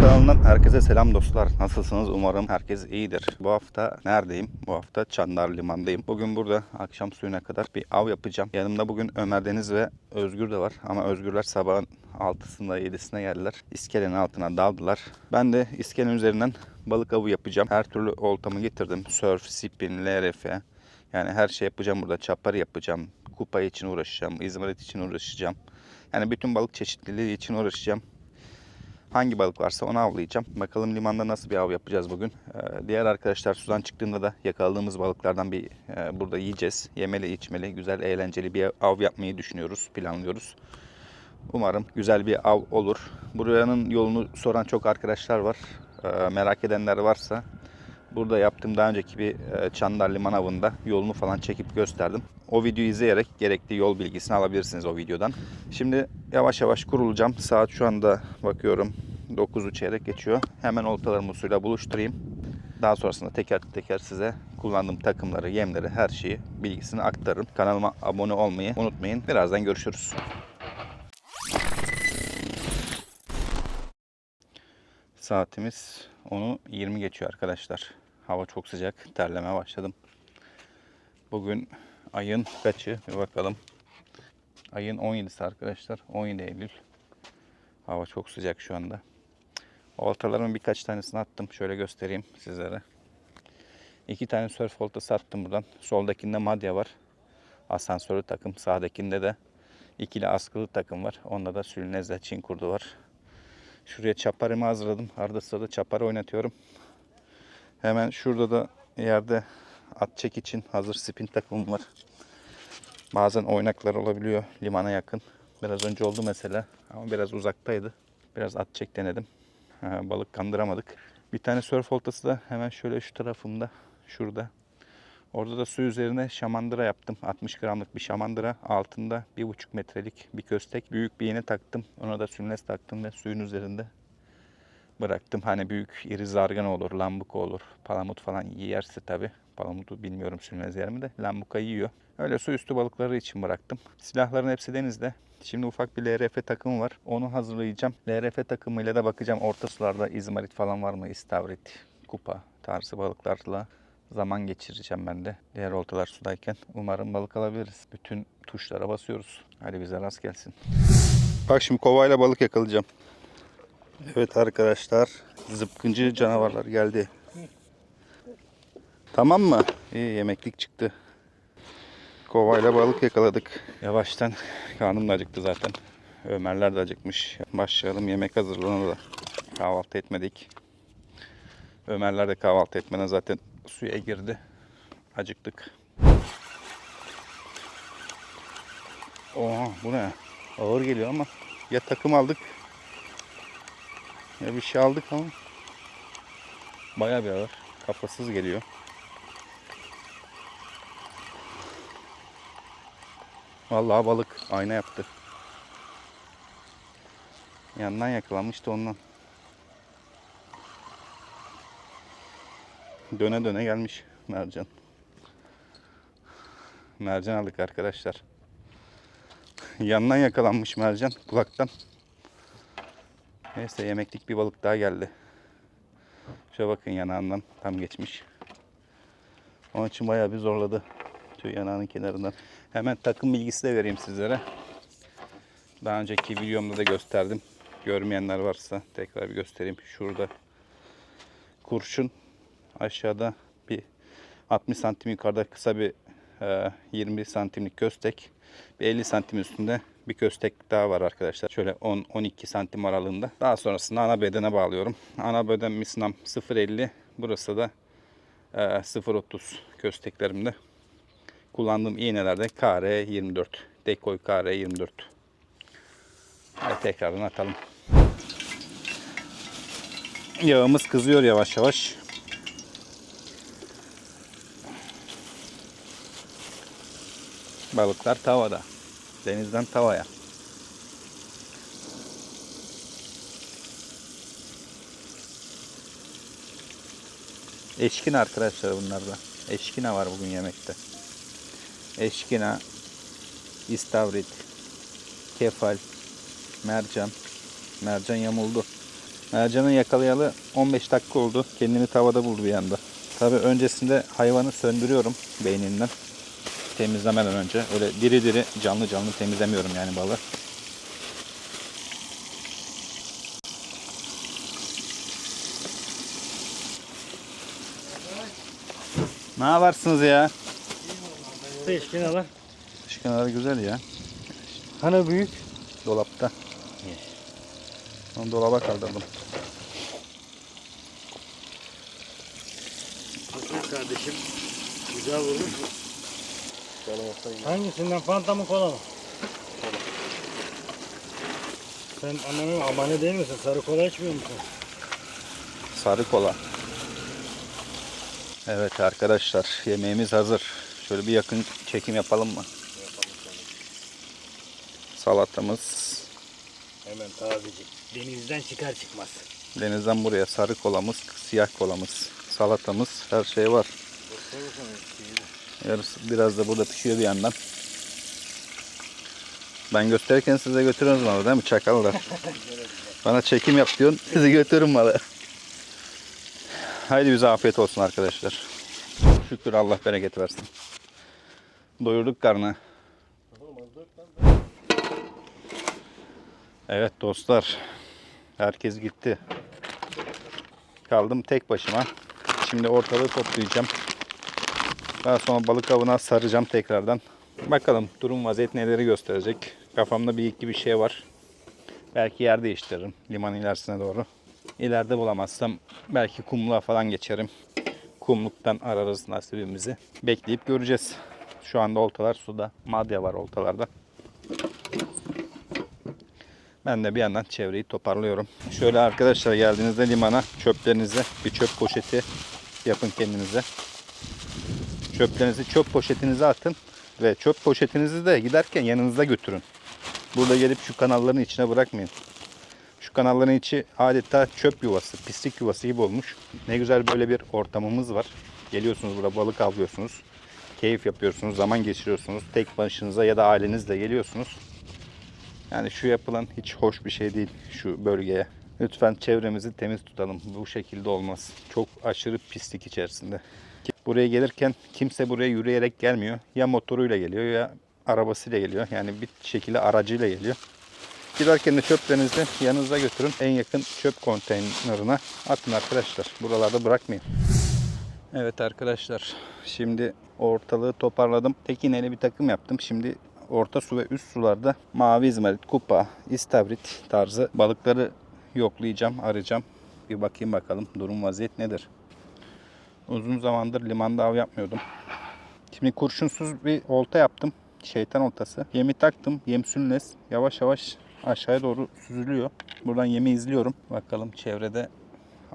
kanalından herkese selam dostlar. Nasılsınız? Umarım herkes iyidir. Bu hafta neredeyim? Bu hafta Çandar Liman'dayım. Bugün burada akşam suyuna kadar bir av yapacağım. Yanımda bugün Ömer Deniz ve Özgür de var. Ama Özgürler sabahın 6'sında 7'sine geldiler. İskelenin altına daldılar. Ben de iskelenin üzerinden balık avı yapacağım. Her türlü oltamı getirdim. Surf, spin, LRF. Yani her şey yapacağım burada. Çapar yapacağım. Kupa için uğraşacağım. İzmarit için uğraşacağım. Yani bütün balık çeşitliliği için uğraşacağım. Hangi balık varsa onu avlayacağım. Bakalım limanda nasıl bir av yapacağız bugün. Ee, diğer arkadaşlar sudan çıktığında da yakaladığımız balıklardan bir e, burada yiyeceğiz. Yemeli içmeli güzel eğlenceli bir av yapmayı düşünüyoruz, planlıyoruz. Umarım güzel bir av olur. Buranın yolunu soran çok arkadaşlar var. Ee, merak edenler varsa burada yaptığım daha önceki bir e, Çandar Liman avında yolunu falan çekip gösterdim. O videoyu izleyerek gerekli yol bilgisini alabilirsiniz o videodan. Şimdi yavaş yavaş kurulacağım. Saat şu anda bakıyorum 9'u çeyrek geçiyor. Hemen oltalarımı suyla buluşturayım. Daha sonrasında teker teker size kullandığım takımları, yemleri, her şeyi bilgisini aktarırım. Kanalıma abone olmayı unutmayın. Birazdan görüşürüz. Saatimiz 10'u 20 geçiyor arkadaşlar. Hava çok sıcak. Terlemeye başladım. Bugün ayın kaçı? Bir bakalım. Ayın 17'si arkadaşlar. 17 Eylül. Hava çok sıcak şu anda. Oltalarımın birkaç tanesini attım. Şöyle göstereyim sizlere. İki tane surf oltası attım buradan. Soldakinde madya var. Asansörlü takım. Sağdakinde de ikili askılı takım var. Onda da sülnezle çin kurdu var. Şuraya çaparımı hazırladım. Arada sırada çapar oynatıyorum. Hemen şurada da yerde at çek için hazır spin takımım var. Bazen oynaklar olabiliyor limana yakın. Biraz önce oldu mesela ama biraz uzaktaydı. Biraz at çek denedim. Ha, balık kandıramadık. Bir tane surf oltası da hemen şöyle şu tarafımda şurada. Orada da su üzerine şamandıra yaptım. 60 gramlık bir şamandıra. Altında 1,5 metrelik bir köstek. Büyük bir iğne taktım. Ona da sünnes taktım ve suyun üzerinde bıraktım. Hani büyük iri zargana olur, lambuka olur. Palamut falan yerse tabi. Palamutu bilmiyorum sünmez yer mi de. Lambuka yiyor. Öyle su üstü balıkları için bıraktım. Silahların hepsi denizde. Şimdi ufak bir LRF takımı var. Onu hazırlayacağım. LRF takımıyla da bakacağım orta sularda izmarit falan var mı? İstavrit, kupa tarzı balıklarla zaman geçireceğim ben de. Diğer oltalar sudayken umarım balık alabiliriz. Bütün tuşlara basıyoruz. Hadi bize rast gelsin. Bak şimdi kovayla balık yakalayacağım. Evet arkadaşlar zıpkıncı canavarlar geldi. Tamam mı? İyi yemeklik çıktı. Kovayla balık yakaladık. Yavaştan karnım da acıktı zaten. Ömerler de acıkmış. Başlayalım yemek hazırlanır da. Kahvaltı etmedik. Ömerler de kahvaltı etmeden zaten suya girdi. Acıktık. Oha bu ne? Ağır geliyor ama ya takım aldık ya bir şey aldık ama bayağı bir ağır. Kafasız geliyor. Vallahi balık ayna yaptı. Yandan yakalanmıştı ondan. Döne döne gelmiş mercan. Mercan aldık arkadaşlar. Yandan yakalanmış mercan kulaktan. Neyse yemeklik bir balık daha geldi. Şuna bakın yanağından tam geçmiş. Onun için bayağı bir zorladı. Tüy yanağının kenarından. Hemen takım bilgisi de vereyim sizlere. Daha önceki videomda da gösterdim. Görmeyenler varsa tekrar bir göstereyim. Şurada kurşun aşağıda bir 60 santim yukarıda kısa bir e, 20 santimlik köstek. Bir 50 santim üstünde bir köstek daha var arkadaşlar. Şöyle 10-12 santim aralığında. Daha sonrasında ana bedene bağlıyorum. Ana beden misnam 0.50. Burası da e, 0.30 kösteklerimde. Kullandığım iğnelerde KR24. Dekoy KR24. Hadi tekrardan atalım. Yağımız kızıyor yavaş yavaş. Balıklar tavada. Denizden tavaya. Eşkin arkadaşlar bunlar da. Eşkina var bugün yemekte. Eşkina, istavrit, kefal, mercan. Mercan yamuldu. Mercan'ı yakalayalı 15 dakika oldu. Kendimi tavada buldu bir anda. Tabi öncesinde hayvanı söndürüyorum beyninden. Temizlemeden önce. Öyle diri diri canlı canlı temizlemiyorum yani balığı. Ne yaparsınız ya? Beş kenarlar. Dış kenarı güzel ya. Hani büyük? Dolapta. Onu dolaba kaldırdım. Bakın kardeşim. Güzel vurmuş mu? Hangisinden fanta mı kola mı? Sen annemin abone değil misin? Sarı kola içmiyor musun? Sarı kola. Evet arkadaşlar yemeğimiz hazır. Şöyle bir yakın çekim yapalım mı? Salatamız Hemen tazecik. Denizden çıkar çıkmaz. denizden buraya sarı kolamız, siyah kolamız, salatamız her şey var. Yarısı biraz da burada pişiyor bir yandan. Ben gösterirken size götürüyorsunuz malı değil mi çakallar? Bana çekim yap diyorsun, sizi götürün malı. Haydi bize afiyet olsun arkadaşlar. Şükür Allah bereket versin. Doyurduk karnı. Evet dostlar. Herkes gitti. Kaldım tek başıma. Şimdi ortalığı toplayacağım. Daha sonra balık avına saracağım tekrardan. Bakalım durum vaziyet neleri gösterecek. Kafamda bir iki bir şey var. Belki yer değiştiririm liman ilerisine doğru. İleride bulamazsam belki kumluğa falan geçerim. Kumluktan ararız nasibimizi. Bekleyip göreceğiz. Şu anda oltalar suda. Madya var oltalarda. Ben de bir yandan çevreyi toparlıyorum. Şöyle arkadaşlar geldiğinizde limana çöplerinizi bir çöp poşeti yapın kendinize. Çöplerinizi çöp poşetinize atın ve çöp poşetinizi de giderken yanınızda götürün. Burada gelip şu kanalların içine bırakmayın. Şu kanalların içi adeta çöp yuvası, pislik yuvası gibi olmuş. Ne güzel böyle bir ortamımız var. Geliyorsunuz burada balık avlıyorsunuz. Keyif yapıyorsunuz, zaman geçiriyorsunuz. Tek başınıza ya da ailenizle geliyorsunuz. Yani şu yapılan hiç hoş bir şey değil şu bölgeye. Lütfen çevremizi temiz tutalım. Bu şekilde olmaz. Çok aşırı pislik içerisinde. Buraya gelirken kimse buraya yürüyerek gelmiyor. Ya motoruyla geliyor ya arabasıyla geliyor. Yani bir şekilde aracıyla geliyor. Giderken de çöplerinizi yanınıza götürün. En yakın çöp konteynerına atın arkadaşlar. Buralarda bırakmayın. Evet arkadaşlar. Şimdi ortalığı toparladım. Tek iğneli bir takım yaptım. Şimdi orta su ve üst sularda mavi izmarit, kupa, istavrit tarzı balıkları yoklayacağım, arayacağım. Bir bakayım bakalım durum vaziyet nedir. Uzun zamandır limanda av yapmıyordum. Şimdi kurşunsuz bir olta yaptım. Şeytan oltası. Yemi taktım. Yem. Yavaş yavaş aşağıya doğru süzülüyor. Buradan yemi izliyorum. Bakalım çevrede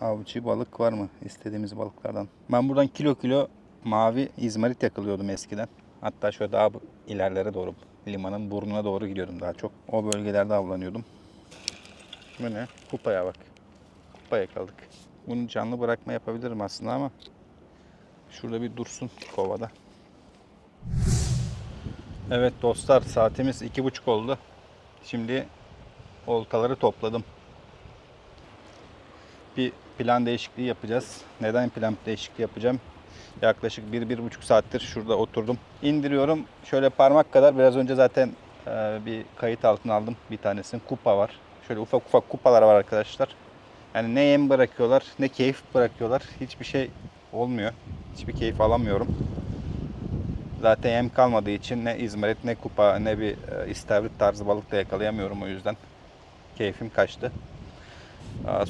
avcı balık var mı? istediğimiz balıklardan. Ben buradan kilo kilo mavi izmarit yakalıyordum eskiden. Hatta şöyle daha ilerlere doğru limanın burnuna doğru gidiyordum daha çok. O bölgelerde avlanıyordum. Bu ne? Kupaya bak. Kupa yakaladık. Bunu canlı bırakma yapabilirim aslında ama şurada bir dursun kovada. Evet dostlar saatimiz iki buçuk oldu. Şimdi oltaları topladım. Bir plan değişikliği yapacağız. Neden plan değişikliği yapacağım? Yaklaşık bir, bir buçuk saattir şurada oturdum. İndiriyorum. Şöyle parmak kadar biraz önce zaten e, bir kayıt altına aldım. Bir tanesinin kupa var. Şöyle ufak ufak kupalar var arkadaşlar. Yani ne yem bırakıyorlar ne keyif bırakıyorlar. Hiçbir şey olmuyor. Hiçbir keyif alamıyorum. Zaten yem kalmadığı için ne izmarit ne kupa ne bir e, istavrit tarzı balık da yakalayamıyorum o yüzden. Keyfim kaçtı.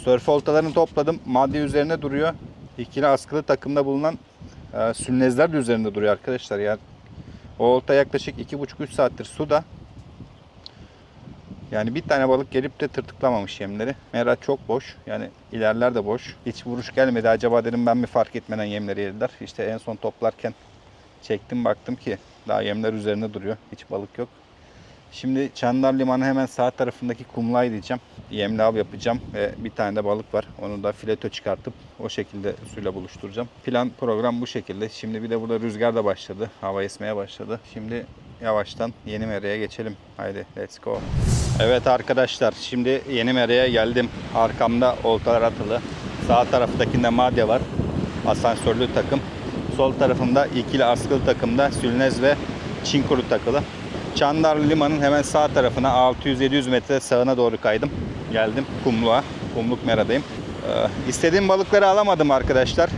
Sörf oltalarını topladım. Madde üzerine duruyor. İkili askılı takımda bulunan e, sünezler de üzerinde duruyor arkadaşlar. Yani o olta yaklaşık 2,5-3 saattir suda. Yani bir tane balık gelip de tırtıklamamış yemleri. Mera çok boş. Yani ilerler de boş. Hiç vuruş gelmedi. Acaba dedim ben mi fark etmeden yemleri yediler. İşte en son toplarken çektim baktım ki daha yemler üzerinde duruyor. Hiç balık yok. Şimdi Çandar Limanı hemen sağ tarafındaki kumluğa gideceğim. Yemli av yapacağım ve bir tane de balık var. Onu da fileto çıkartıp o şekilde suyla buluşturacağım. Plan program bu şekilde. Şimdi bir de burada rüzgar da başladı. Hava esmeye başladı. Şimdi yavaştan yeni mereye geçelim. Haydi let's go. Evet arkadaşlar şimdi yeni mereye geldim. Arkamda oltalar atılı. Sağ taraftakinde madya var. Asansörlü takım. Sol tarafımda ikili askılı takımda sülnez ve çinkuru takılı. Çandarlı Liman'ın hemen sağ tarafına 600-700 metre sağına doğru kaydım. Geldim Kumluğa. Kumluk meradayım. Ee, istediğim balıkları alamadım arkadaşlar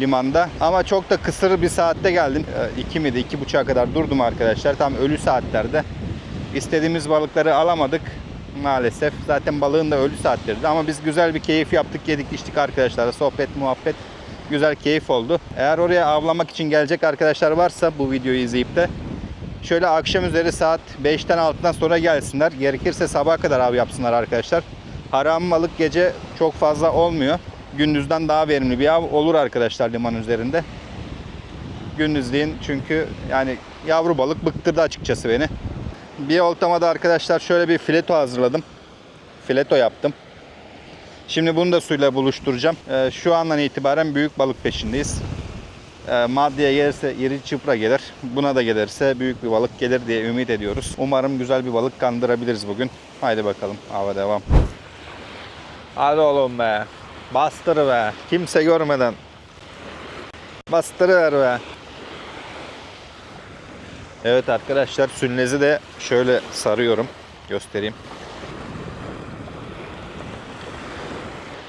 limanda. Ama çok da kısır bir saatte geldim. 2 miydi 2.30'a kadar durdum arkadaşlar. Tam ölü saatlerde. İstediğimiz balıkları alamadık maalesef. Zaten balığın da ölü saatlerdi ama biz güzel bir keyif yaptık, yedik, içtik arkadaşlarla. Sohbet, muhabbet güzel keyif oldu. Eğer oraya avlamak için gelecek arkadaşlar varsa bu videoyu izleyip de şöyle akşam üzeri saat 5'ten 6'dan sonra gelsinler. Gerekirse sabaha kadar av yapsınlar arkadaşlar. Haram balık gece çok fazla olmuyor. Gündüzden daha verimli bir av olur arkadaşlar liman üzerinde. Gündüzleyin çünkü yani yavru balık bıktırdı açıkçası beni. Bir oltamada arkadaşlar şöyle bir fileto hazırladım. Fileto yaptım. Şimdi bunu da suyla buluşturacağım. Ee, şu andan itibaren büyük balık peşindeyiz. Ee, maddeye gelirse iri çıpra gelir. Buna da gelirse büyük bir balık gelir diye ümit ediyoruz. Umarım güzel bir balık kandırabiliriz bugün. Haydi bakalım. Hava devam. Hadi oğlum be. Bastır be. Kimse görmeden. Bastırıver be. Evet arkadaşlar sünlezi de şöyle sarıyorum. Göstereyim.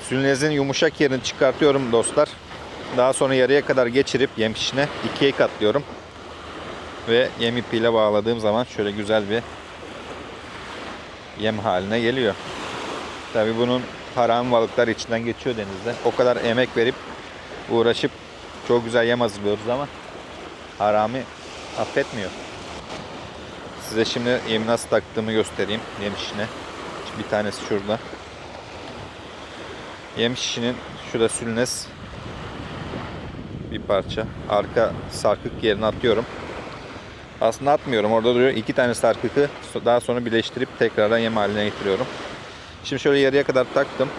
Sünlezin yumuşak yerini çıkartıyorum dostlar. Daha sonra yarıya kadar geçirip yem şişine ikiye katlıyorum. Ve yem ipiyle bağladığım zaman şöyle güzel bir yem haline geliyor. Tabi bunun haram balıklar içinden geçiyor denizde. O kadar emek verip uğraşıp çok güzel yem hazırlıyoruz ama harami affetmiyor. Size şimdi yemi nasıl taktığımı göstereyim yem şişine. Bir tanesi şurada. Yem şişinin şurada sülnes bir parça. Arka sarkık yerine atıyorum. Aslında atmıyorum. Orada duruyor. İki tane sarkıkı daha sonra birleştirip tekrardan yem haline getiriyorum. Şimdi şöyle yarıya kadar taktım.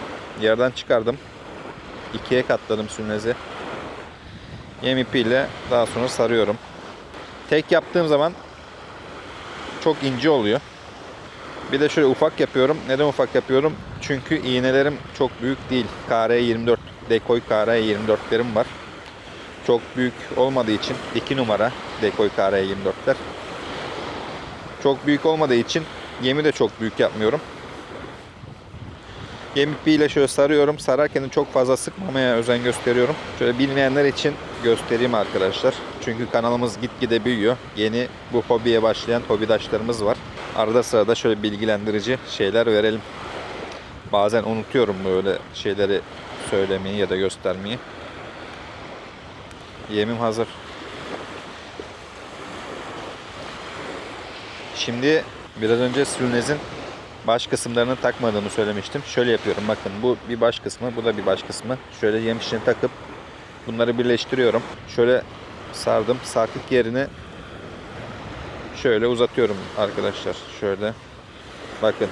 Yerden çıkardım. İkiye katladım sülnezi. Yem ipiyle daha sonra sarıyorum. Tek yaptığım zaman çok ince oluyor. Bir de şöyle ufak yapıyorum. Neden ufak yapıyorum? Çünkü iğnelerim çok büyük değil. KR24, dekoy KR24'lerim var. Çok büyük olmadığı için 2 numara dekoy KR24'ler. Çok büyük olmadığı için yemi de çok büyük yapmıyorum. Yem ipiyle şöyle sarıyorum. Sararken de çok fazla sıkmamaya özen gösteriyorum. Şöyle bilmeyenler için göstereyim arkadaşlar. Çünkü kanalımız gitgide büyüyor. Yeni bu hobiye başlayan hobidaşlarımız var. Arada sırada şöyle bilgilendirici şeyler verelim. Bazen unutuyorum böyle şeyleri söylemeyi ya da göstermeyi. Yemim hazır. Şimdi biraz önce sülnezin baş kısımlarını takmadığımı söylemiştim. Şöyle yapıyorum bakın bu bir baş kısmı bu da bir baş kısmı. Şöyle yem içine takıp bunları birleştiriyorum. Şöyle sardım. Sarkık yerini şöyle uzatıyorum arkadaşlar. Şöyle bakın.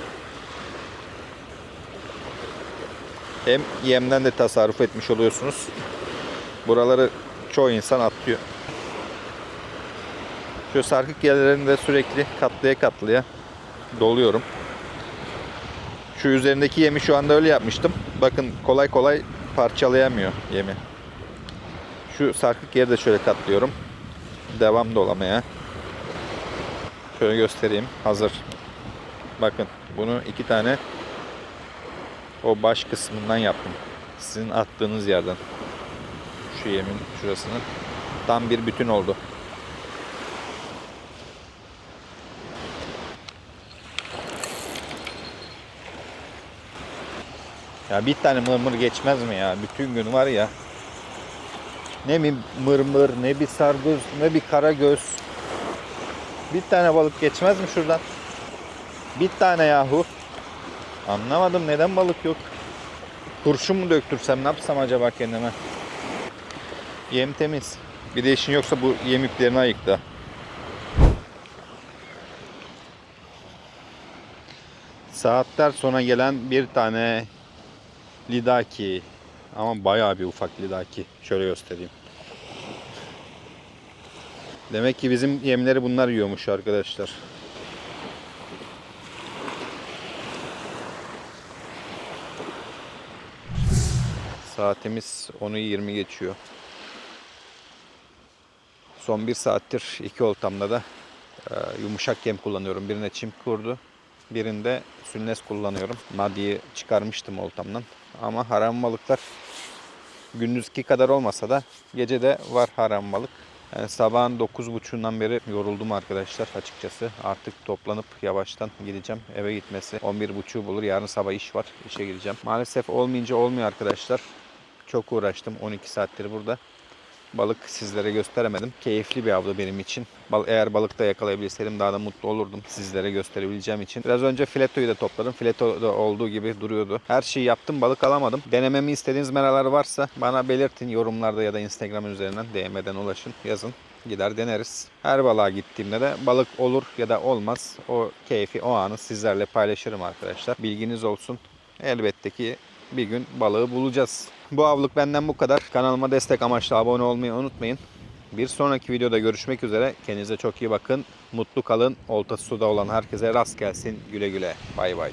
Hem yemden de tasarruf etmiş oluyorsunuz. Buraları çoğu insan atlıyor. Şu sarkık yerlerini de sürekli katlaya katlaya doluyorum. Şu üzerindeki yemi şu anda öyle yapmıştım. Bakın kolay kolay parçalayamıyor yemi. Şu sarkık yeri de şöyle katlıyorum. Devam dolamaya. Şöyle göstereyim. Hazır. Bakın bunu iki tane o baş kısmından yaptım. Sizin attığınız yerden. Şu yemin şurasını. Tam bir bütün oldu. Ya bir tane mırmır geçmez mi ya? Bütün gün var ya. Ne bir mırmır, ne bir sargöz, ne bir karagöz. Bir tane balık geçmez mi şuradan? Bir tane yahu. Anlamadım neden balık yok. Kurşun mu döktürsem ne yapsam acaba kendime? Yem temiz. Bir de işin yoksa bu yem iplerini ayıkla. Saatler sonra gelen bir tane lidaki. Ama bayağı bir ufak lidaki. Şöyle göstereyim. Demek ki bizim yemleri bunlar yiyormuş arkadaşlar. Saatimiz 10'u 20 geçiyor. Son bir saattir iki oltamda da e, yumuşak yem kullanıyorum. Birine çim kurdu, birinde sünnes kullanıyorum. Nadiyi çıkarmıştım oltamdan. Ama haram balıklar gündüzki kadar olmasa da gece de var haram balık. Yani sabahın 9.30'undan beri yoruldum arkadaşlar açıkçası. Artık toplanıp yavaştan gideceğim. Eve gitmesi 11.30 bulur. Yarın sabah iş var. İşe gideceğim. Maalesef olmayınca olmuyor arkadaşlar. Çok uğraştım. 12 saattir burada. Balık sizlere gösteremedim. Keyifli bir avdı benim için. Bal eğer balıkta yakalayabilseydim daha da mutlu olurdum sizlere gösterebileceğim için. Biraz önce filetoyu da topladım. Fileto da olduğu gibi duruyordu. Her şeyi yaptım balık alamadım. Denememi istediğiniz meralar varsa bana belirtin yorumlarda ya da Instagram üzerinden DM'den ulaşın yazın. Gider deneriz. Her balığa gittiğimde de balık olur ya da olmaz. O keyfi o anı sizlerle paylaşırım arkadaşlar. Bilginiz olsun. Elbette ki bir gün balığı bulacağız. Bu avlık benden bu kadar. Kanalıma destek amaçlı abone olmayı unutmayın. Bir sonraki videoda görüşmek üzere. Kendinize çok iyi bakın. Mutlu kalın. Oltası suda olan herkese rast gelsin. Güle güle. Bay bay.